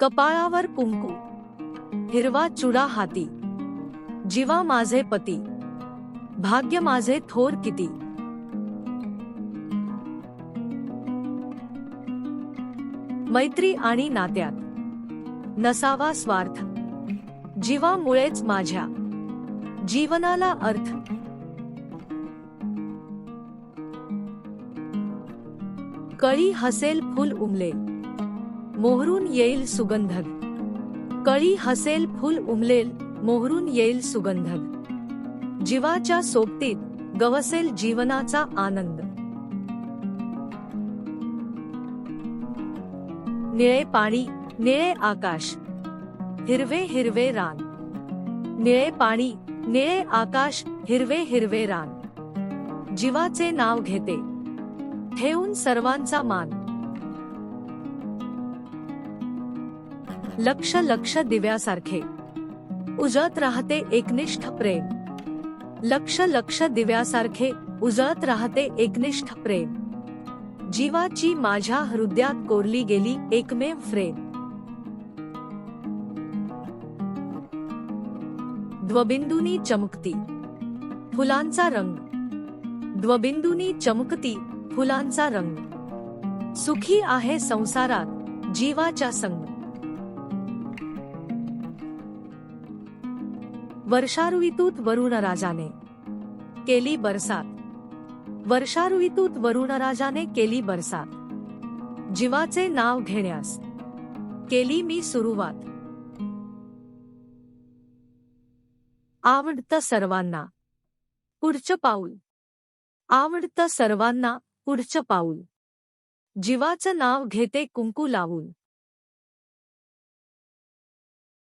कपाळावर कुंकू. हिरवा चुडा हाती. जीवा माझे पती. भाग्य माझे थोर किती. मैत्री आणि नात्यात. नसावा स्वार्थ. जीवामुळेच माझ्या. जीवनाला अर्थ. कळी हसेल फुल उमले. मोहरून येईल सुगंधग. कळी हसेल फुल उमलेल मोहरून येईल सुगंधग. जीवाच्या सोबतीत गवसेल जीवनाचा आनंद. निळे पाणी निळे आकाश. हिरवे हिरवे रान. निळे पाणी निळे आकाश हिरवे हिरवे रान. जीवाचे नाव घेते. ठेवून सर्वांचा मान. लक्ष लक्ष दिव्यासारखे. उजळत राहते एकनिष्ठ प्रेम. लक्ष लक्ष दिव्यासारखे उजळत राहते एकनिष्ठ प्रेम. जीवाची माझ्या हृदयात कोरली गेली एकमेव फ्रेम. द्वबिंदूनी चमकती फुलांचा रंग. द्वबिंदूनी चमकती फुलांचा रंग. सुखी आहे संसारात जीवाच्या संग. वर्षाऋतूत वरुणराजाने केली बरसात. वर्षाऋतूत वरुणराजाने केली बरसात. जीवाचे नाव घेण्यास केली मी सुरुवात. आवडतं सर्वांना पुढचं पाऊल. आवडतं सर्वांना पुढचं पाऊल. जीवाचं नाव घेते कुंकू लावून.